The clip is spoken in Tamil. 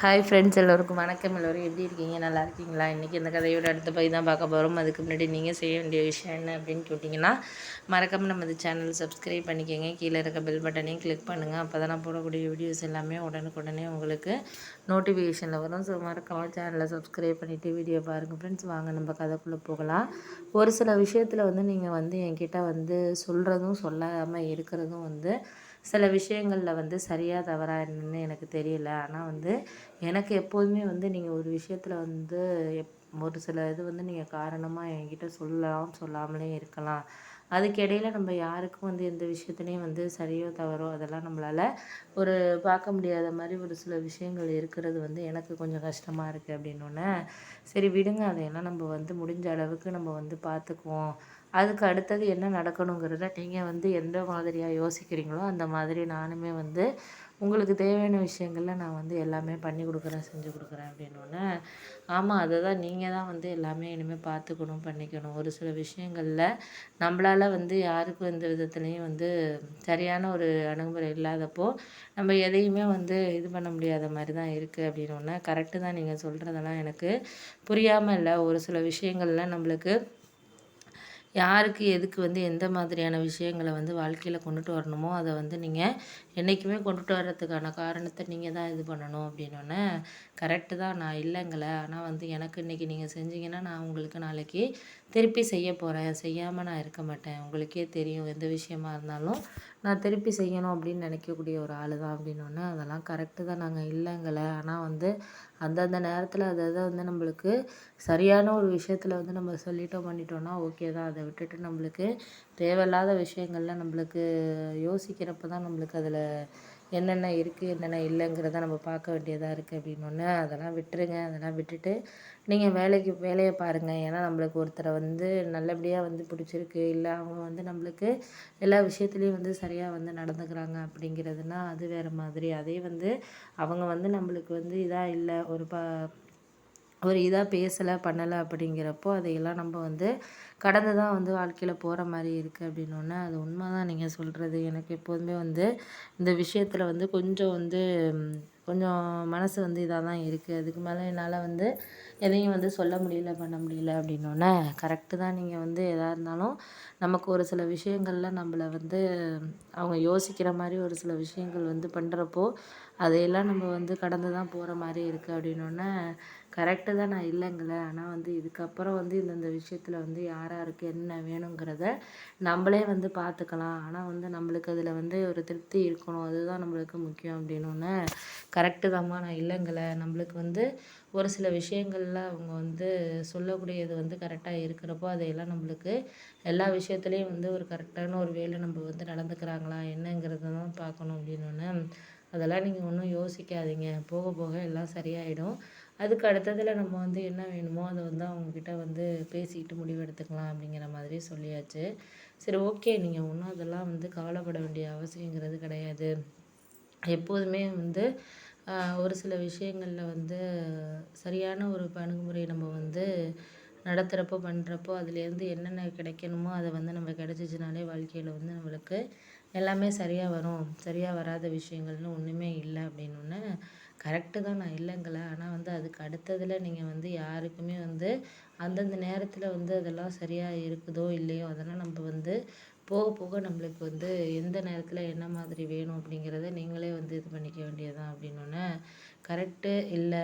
ஹாய் ஃப்ரெண்ட்ஸ் எல்லோருக்கும் வணக்கம். எல்லோரும் எப்படி இருக்கீங்க? நல்லா இருக்கீங்களா? இன்றைக்கி இந்த கதையோட அடுத்த போய் தான் பார்க்க போகிறோம் அதுக்கு முன்னாடி நீங்கள் செய்ய வேண்டிய விஷயம் என்ன அப்படின்னு கேட்டிங்கன்னா மறக்காமல் இந்த சேனல் சப்ஸ்கிரைப் பண்ணிக்கோங்க. கீழே இருக்க பெல் பட்டனையும் கிளிக் பண்ணுங்கள் அப்போ தான் நான் போடக்கூடிய வீடியோஸ் எல்லாமே உடனுக்குடனே உங்களுக்கு நோட்டிஃபிகேஷனில் வரும். ஸோ மறக்காமல் சேனலை சப்ஸ்கிரைப் பண்ணிவிட்டு வீடியோ பாருங்கள் ஃப்ரெண்ட்ஸ் வாங்க நம்ம கதைக்குள்ளே போகலாம். ஒரு சில விஷயத்தில் வந்து நீங்கள் வந்து என்கிட்ட வந்து சொல்கிறதும் சொல்லாமல் இருக்கிறதும் வந்து சில விஷயங்களில் வந்து சரியாக தவறா என்னன்னு எனக்கு தெரியல. ஆனால் வந்து எனக்கு எப்போதுமே வந்து நீங்கள் ஒரு விஷயத்தில் வந்து எப் ஒரு சில இது வந்து நீங்கள் காரணமாக என்கிட்ட சொல்லலாம் சொல்லாமலே இருக்கலாம். அதுக்கிடையில் நம்ம யாருக்கும் வந்து எந்த விஷயத்துலையும் வந்து சரியோ தவறோ அதெல்லாம் நம்மளால் ஒரு பார்க்க முடியாத மாதிரி ஒரு சில விஷயங்கள் இருக்கிறது வந்து எனக்கு கொஞ்சம் கஷ்டமாக இருக்குது அப்படின்னோடனே சரி விடுங்க. அதையெல்லாம் நம்ம வந்து முடிஞ்ச அளவுக்கு நம்ம வந்து பார்த்துக்குவோம். அதுக்கு அடுத்தது என்ன நடக்கணுங்கிறத நீங்கள் வந்து எந்த மாதிரியாக யோசிக்கிறீங்களோ அந்த மாதிரி நானுமே வந்து உங்களுக்கு தேவையான விஷயங்களில் நான் வந்து எல்லாமே பண்ணி கொடுக்குறேன் செஞ்சு கொடுக்குறேன் அப்படின்னோடனே ஆமாம் அதை தான் நீங்கள் தான் வந்து எல்லாமே இனிமேல் பார்த்துக்கணும் பண்ணிக்கணும். ஒரு சில விஷயங்களில் நம்மளால் வந்து யாருக்கும் எந்த விதத்துலேயும் வந்து சரியான ஒரு அணுகுமுறை இல்லாதப்போ நம்ம எதையுமே வந்து இது பண்ண முடியாத மாதிரி தான் இருக்குது அப்படின்னோடனே கரெக்டு தான் நீங்கள் சொல்கிறதெல்லாம் எனக்கு புரியாமல் இல்லை. ஒரு சில விஷயங்களில் நம்மளுக்கு யாருக்கு எதுக்கு வந்து எந்த மாதிரியான விஷயங்களை வந்து வாழ்க்கையில் கொண்டுட்டு வரணுமோ அதை வந்து நீங்கள் என்றைக்குமே கொண்டுட்டு வர்றதுக்கான காரணத்தை நீங்கள் தான் இது பண்ணணும் அப்படின்னோடனே கரெக்டு தான். நான் இல்லைங்களே. ஆனால் வந்து எனக்கு இன்றைக்கி நீங்கள் செஞ்சீங்கன்னா நான் உங்களுக்கு நாளைக்கு திருப்பி செய்ய போகிறேன் செய்யாமல் நான் இருக்க மாட்டேன். உங்களுக்கே தெரியும் எந்த விஷயமா இருந்தாலும் நான் திருப்பி செய்யணும் அப்படின்னு நினைக்கக்கூடிய ஒரு ஆள் தான் அப்படின்னோடனே அதெல்லாம் கரெக்டு தான். நாங்கள் இல்லைங்கள. ஆனால் வந்து அந்தந்த நேரத்தில் அதை வந்து நம்மளுக்கு சரியான ஒரு விஷயத்தில் வந்து நம்ம சொல்லிட்டோம் பண்ணிட்டோம்னா ஓகே தான். அதை விட்டுட்டு நம்மளுக்கு தேவையில்லாத விஷயங்களில் நம்மளுக்கு யோசிக்கிறப்ப தான் நம்மளுக்கு அதில் என்னென்ன இருக்குது என்னென்ன இல்லைங்கிறத நம்ம பார்க்க வேண்டியதாக இருக்குது அப்படின்னோடனே அதெல்லாம் விட்டுருங்க. அதெல்லாம் விட்டுட்டு நீங்கள் வேலைக்கு வேலையை பாருங்கள் ஏன்னா நம்மளுக்கு ஒருத்தரை வந்து நல்லபடியாக வந்து பிடிச்சிருக்கு. இல்லை அவங்க வந்து நம்மளுக்கு எல்லா விஷயத்துலேயும் வந்து சரியாக வந்து நடந்துக்கிறாங்க அப்படிங்கிறதுனா அது வேறு மாதிரி. அதே வந்து அவங்க வந்து நம்மளுக்கு வந்து இதாக இல்லை ஒரு ப ஒரு இதாக பேசலை பண்ணலை அப்படிங்கிறப்போ அதையெல்லாம் நம்ம வந்து கடந்து தான் வந்து வாழ்க்கையில் போகிற மாதிரி இருக்குது அப்படின்னோடனே அது உண்மை தான் நீங்கள் சொல்கிறது எனக்கு எப்போதுமே வந்து இந்த விஷயத்தில் வந்து கொஞ்சம் வந்து கொஞ்சம் மனசு வந்து இதாக தான் இருக்குது அதுக்கு மேலே என்னால் வந்து எதையும் வந்து சொல்ல முடியல பண்ண முடியல அப்படின்னோடனே கரெக்டு தான் நீங்கள் வந்து எதாக இருந்தாலும் நமக்கு ஒரு சில விஷயங்களில் நம்மளை வந்து அவங்க யோசிக்கிற மாதிரி ஒரு சில விஷயங்கள் வந்து பண்ணுறப்போ அதையெல்லாம் நம்ம வந்து கடந்து தான் போகிற மாதிரி இருக்குது அப்படின்னோடனே கரெக்டு தான் நான் இல்லைங்கள. ஆனால் வந்து இதுக்கப்புறம் வந்து இந்தந்த விஷயத்தில் வந்து யார் யாருக்கு என்ன வேணுங்கிறத நம்மளே வந்து பார்த்துக்கலாம் ஆனால் வந்து நம்மளுக்கு அதில் வந்து ஒரு திருப்தி இருக்கணும். அதுதான் நம்மளுக்கு முக்கியம் அப்படின்னு கரெக்டு தான்மா நான் இல்லைங்களை. நம்மளுக்கு வந்து ஒரு சில விஷயங்களில் அவங்க வந்து சொல்லக்கூடியது வந்து கரெக்டாக இருக்கிறப்போ அதையெல்லாம் நம்மளுக்கு எல்லா விஷயத்துலேயும் வந்து ஒரு கரெக்டான ஒரு வேலை நம்ம வந்து நடந்துக்கிறாங்களா என்னங்கிறத தான் பார்க்கணும் அப்படின்னு அதெல்லாம் நீங்கள் ஒன்றும் யோசிக்காதீங்க. போக போக எல்லாம் சரியாயிடும். அதுக்கு அடுத்ததில் நம்ம வந்து என்ன வேணுமோ அதை வந்து அவங்கக்கிட்ட வந்து பேசிக்கிட்டு முடிவெடுத்துக்கலாம் அப்படிங்கிற மாதிரி சொல்லியாச்சு. சரி ஓகே. நீங்கள் ஒன்றும் அதெல்லாம் வந்து கவலைப்பட வேண்டிய அவசியங்கிறது கிடையாது. எப்போதுமே வந்து ஒரு சில விஷயங்களில் வந்து சரியான ஒரு அணுகுமுறையை நம்ம வந்து நடத்துகிறப்போ பண்ணுறப்போ அதுலேருந்து என்னென்ன கிடைக்கணுமோ அதை வந்து நம்ம கிடச்சிச்சினாலே வாழ்க்கையில் வந்து நம்மளுக்கு எல்லாமே சரியாக வரும். சரியாக வராத விஷயங்கள்னு ஒன்றுமே இல்லை அப்படின்னு கரெக்டு தான் நான் இல்லைங்கல ஆனால் வந்து அதுக்கு அடுத்ததில் நீங்கள் வந்து யாருக்குமே வந்து அந்தந்த நேரத்தில் வந்து அதெல்லாம் சரியாக இருக்குதோ இல்லையோ அதெல்லாம் நம்ம வந்து போக போக நம்மளுக்கு வந்து எந்த நேரத்தில் என்ன மாதிரி வேணும் அப்படிங்கிறத நீங்களே வந்து இது பண்ணிக்க வேண்டியது தான் அப்படின்னோடனே கரெக்டு இல்லை.